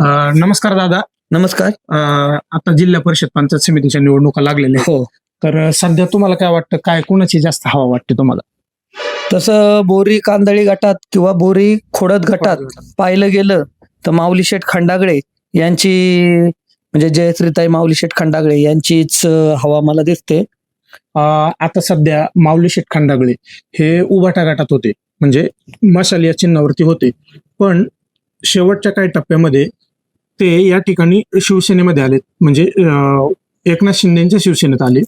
अं, नमस्कार दादा. नमस्कार. अं, आता जिल्हा परिषद पंचायत समितीच्या निवडणुका लागलेल्या आहेत. हो. तर अं, सध्या तुम्हाला काय वाटतं काय कोणाची जास्त हवा वाटते तुम्हाला? तसं बोरी कांदळी गटात किंवा बोरी खोडत गटात. पाहिलं गेलं तर माऊली शेठ खंडागळे यांची म्हणजे जयश्रीताई माऊली शेठ खंडागळे यांचीच अं, हवा मला दिसते. अं, आता सध्या माऊली शेठ खंडागळे हे उभाटा गटात होते. म्हणजे मशाल या चिन्हावरती होते. पण शेवटच्या काही टप्प्यामध्ये ते या ठिकाणी शिवसेनेमध्ये आले म्हणजे एकनाथ शिंदेच्या शिवसेनेत आले.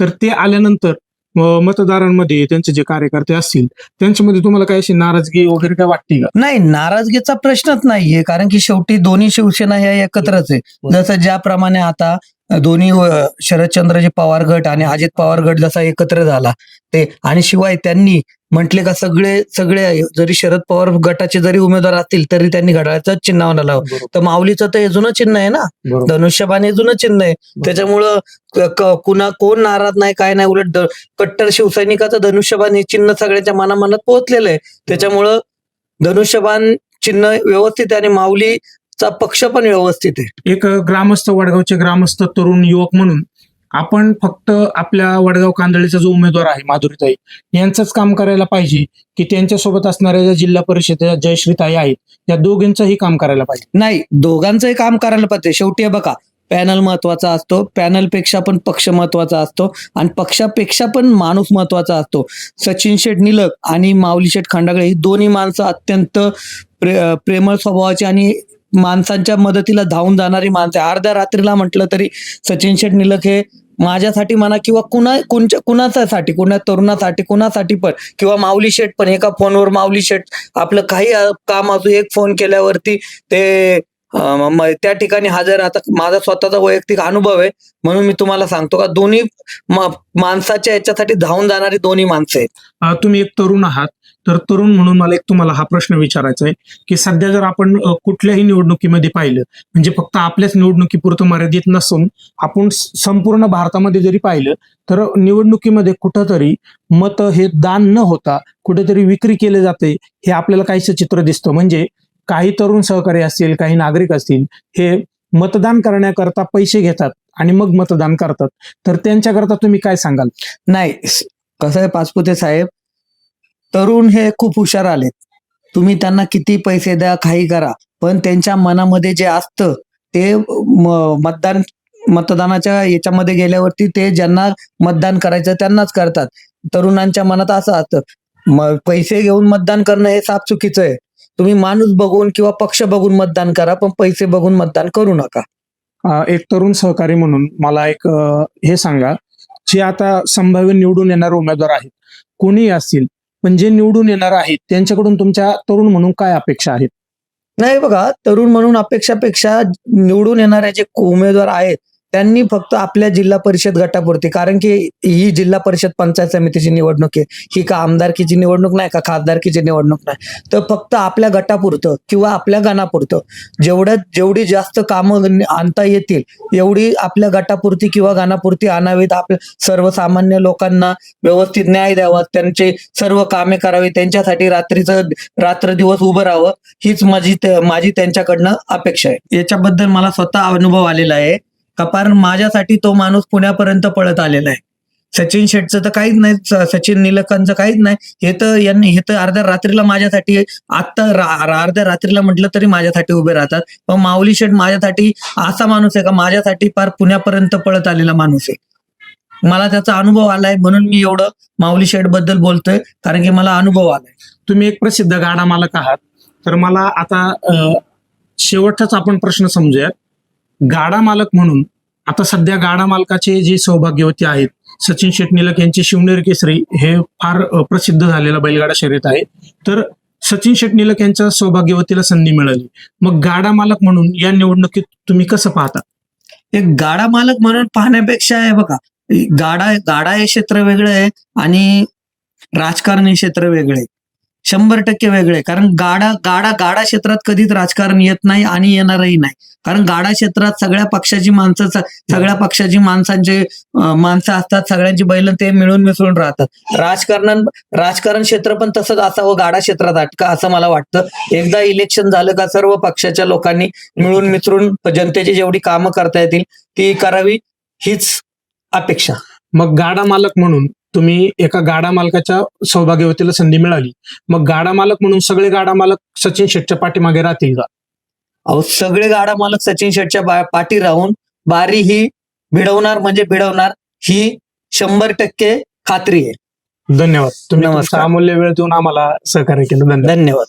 तर ते आल्यानंतर मतदारांमध्ये त्यांचे जे कार्यकर्ते असतील त्यांच्यामध्ये तुम्हाला काय अशी नाराजगी वगैरे काय वाटते का? नाही नाराजगीचा प्रश्नच नाहीये कारण की शेवटी दोन्ही शिवसेना ह्या एकत्रच आहे. जसं ज्याप्रमाणे आता दोन्ही शरदचंद्रजी पवार गट आणि अजित पवार गट जसा एकत्र झाला ते आणि शिवाय त्यांनी म्हटले का सगळे सगळे जरी शरद पवार गटाचे जरी उमेदवार असतील तरी त्यांनी घड्याळाचं चिन्हावर लावलं तर माऊलीचं तर हे जुनं चिन्ह आहे ना? बरोबर. धनुष्यबाण हे जुनं चिन्ह आहे. त्याच्यामुळं कुणा कोण नाराज नाही काय नाही उलट कट्टर शिवसैनिकाचं धनुष्यबाण हे चिन्ह सगळ्यांच्या मनामनात पोहोचलेलं आहे. त्याच्यामुळं धनुष्यबाण चिन्ह व्यवस्थित आहे आणि माऊलीचा पक्ष पण व्यवस्थित आहे. एक ग्रामस्थ वडगावचे ग्रामस्थ तरुण युवक म्हणून आपण फक्त आपल्या वडगाव कांदळीचा जो उमेदवार आहे माधुरीताई यांचंच काम करायला पाहिजे की त्यांच्यासोबत असणाऱ्या ज्या जिल्हा परिषदेच्या जयश्रीताई आहेत या दोघींचंही काम करायला पाहिजे. नाही दोघांचंही काम करायला पाहिजे. शेवटी हे बघा पॅनल महत्त्वाचा असतो पॅनलपेक्षा पण पक्ष महत्त्वाचा असतो आणि पक्षापेक्षा पण माणूस महत्त्वाचा असतो. सचिन शेठ निलक आणि माऊली शेठ खंडागळे ही दोन्ही माणसं अत्यंत प्रे प्रेमळ स्वभावाची आणि माणसांच्या मदतीला धावून जाणारी माणसं अर्ध्या रात्रीला म्हटलं तरी सचिन शेठ निलक हे माझ्यासाठी म्हणा किंवा कुणा कोणच्या कुणाच्यासाठी कुणा तरुणासाठी कुणासाठी पण किंवा माऊली शेठ पण एका फोनवर माऊली शेठ आपलं काही काम असू एक फोन केल्यावरती ते त्या ठिकाणी हजर आता माझा स्वतःचा वैयक्तिक अनुभव आहे. म्हणून मी तुम्हाला सांगतो का दोन्ही माणसाच्या याच्यासाठी धावून जाणारी दोन्ही माणसं आहेत. तुम्ही एक तरुण आहात. तर तरुण म्हणून मला एक तुम्हाला हा प्रश्न विचारायचा आहे की सध्या जर आपण कुठल्याही निवडणुकीमध्ये पाहिलं म्हणजे फक्त आपल्याच निवडणुकीपुरतं मर्यादित नसून आपण संपूर्ण भारतामध्ये जरी पाहिलं तर निवडणुकीमध्ये कुठंतरी मत हे दान न होता कुठेतरी विक्री केले जाते हे आपल्याला काहीसं चित्र दिसतं. म्हणजे काही तरुण सहकारी असतील काही नागरिक असतील हे मतदान करण्याकरता पैसे घेतात आणि मग मतदान करतात. तर त्यांच्याकरता तुम्ही काय सांगाल? नाही कसं आहे पाचपुते साहेब तरुण हे खूप हुशार आलेत. तुम्ही त्यांना किती पैसे द्या काही करा. पण त्यांच्या मनामध्ये जे असतं ते मतदान मतदानाच्या याच्यामध्ये गेल्यावरती ते ज्यांना मतदान करायचं त्यांनाच करतात. तरुणांच्या मनात असं असतं पैसे घेऊन मतदान करणं हे साफ चुकीचं आहे. तुम्ही माणूस बघून किंवा पक्ष बघून मतदान करा पण पैसे बघून मतदान करू नका. एक तरुण सहकारी म्हणून मला एक हे सांगा जे आता संभाव्य निवडून येणारे उमेदवार आहेत कोणीही असतील पण जे निवडून येणार आहेत त्यांच्याकडून तुमच्या तरुण म्हणून काय अपेक्षा आहेत? नाही बघा तरुण म्हणून अपेक्षापेक्षा निवडून येणारे जे उमेदवार आहेत त्यांनी फक्त आपल्या जिल्हा परिषद गटापुरती कारण की ही जिल्हा परिषद पंचायत समितीची निवडणूक आहे. ही का आमदारकीची निवडणूक नाही का खासदारकीची निवडणूक नाही. तर फक्त आपल्या गटापुरतं किंवा आपल्या गणापुरतं जेवढ्या जेवढी जास्त कामं आणता येतील एवढी आपल्या गटापुरती किंवा गणापुरती आणावीत. आपल्या सर्वसामान्य लोकांना व्यवस्थित न्याय द्यावा त्यांचे सर्व कामे करावी त्यांच्यासाठी रात्रीचं रात्र दिवस उभं राहावं हीच माझी माझी त्यांच्याकडनं अपेक्षा आहे. याच्याबद्दल मला स्वतः अनुभव आलेला आहे. कारण माझ्यासाठी तो माणूस पुण्यापर्यंत पळत आलेला आहे. सचिन शेटचं तर काहीच नाही सचिन निलकांचं काहीच नाही. हे तर यांनी हे तर अर्ध्या रात्रीला माझ्यासाठी आत्ता अर्ध्या रात्रीला म्हटलं तरी माझ्यासाठी उभे राहतात. पण माऊली शेठ माझ्यासाठी असा माणूस आहे का? माझ्यासाठी फार पुण्यापर्यंत पळत आलेला माणूस आहे. मला त्याचा अनुभव आलाय म्हणून मी एवढं माऊली शेटबद्दल बोलतोय कारण की मला अनुभव आलाय. तुम्ही एक प्रसिद्ध गाडा मालक आहात. तर मला आता शेवटचाच आपण प्रश्न समजूयात. गाडा मालक म्हणून आता सध्या गाडा मालकाचे जे सौभाग्यवती आहेत सचिन शेट यांचे यांची केसरी हे फार प्रसिद्ध झालेला बैलगाडा शर्यत आहे. तर सचिन शेट यांच्या सौभाग्यवतीला संधी मिळाली. मग गाडा मालक म्हणून या निवडणुकीत तुम्ही कसं पाहता? एक गाडा मालक म्हणून पाहण्यापेक्षा आहे बघा गाडा गाडा हे क्षेत्र वेगळं आहे आणि राजकारण हे क्षेत्र वेगळे आहे. शंभर टक्के वेगळे. कारण गाडा गाडा गाडा क्षेत्रात कधीच राजकारण येत नाही आणि येणारही नाही. कारण गाडा क्षेत्रात सगळ्या पक्षाची माणसं सगळ्या पक्षाची माणसांचे माणसं असतात सगळ्यांची बैल ते मिळून मिसळून राहतात. राजकारण राजकारण क्षेत्र पण तसंच असावं गाडा क्षेत्रात अटका असं मला वाटतं. एकदा इलेक्शन झालं का सर्व पक्षाच्या लोकांनी मिळून मिसळून जनतेची जेवढी कामं करता येतील ती करावी हीच अपेक्षा. मग गाडा मालक म्हणून तुम्ही एका गाडा मालकाच्या सौभाग्यवतीला संधी मिळाली. मग गाडा मालक म्हणून सगळे गाडा मालक सचिन शेटच्या पाठीमागे राहतील का? अहो सगळे गाडा मालक सचिन शेटच्या पाठी राहून बारी ही भिडवणार म्हणजे भिडवणार ही शंभर टक्के खात्री आहे. धन्यवाद. तुम्ही अमूल्य वेळ देऊन आम्हाला सहकार्य केलं. धन्यवाद. धन्यवाद.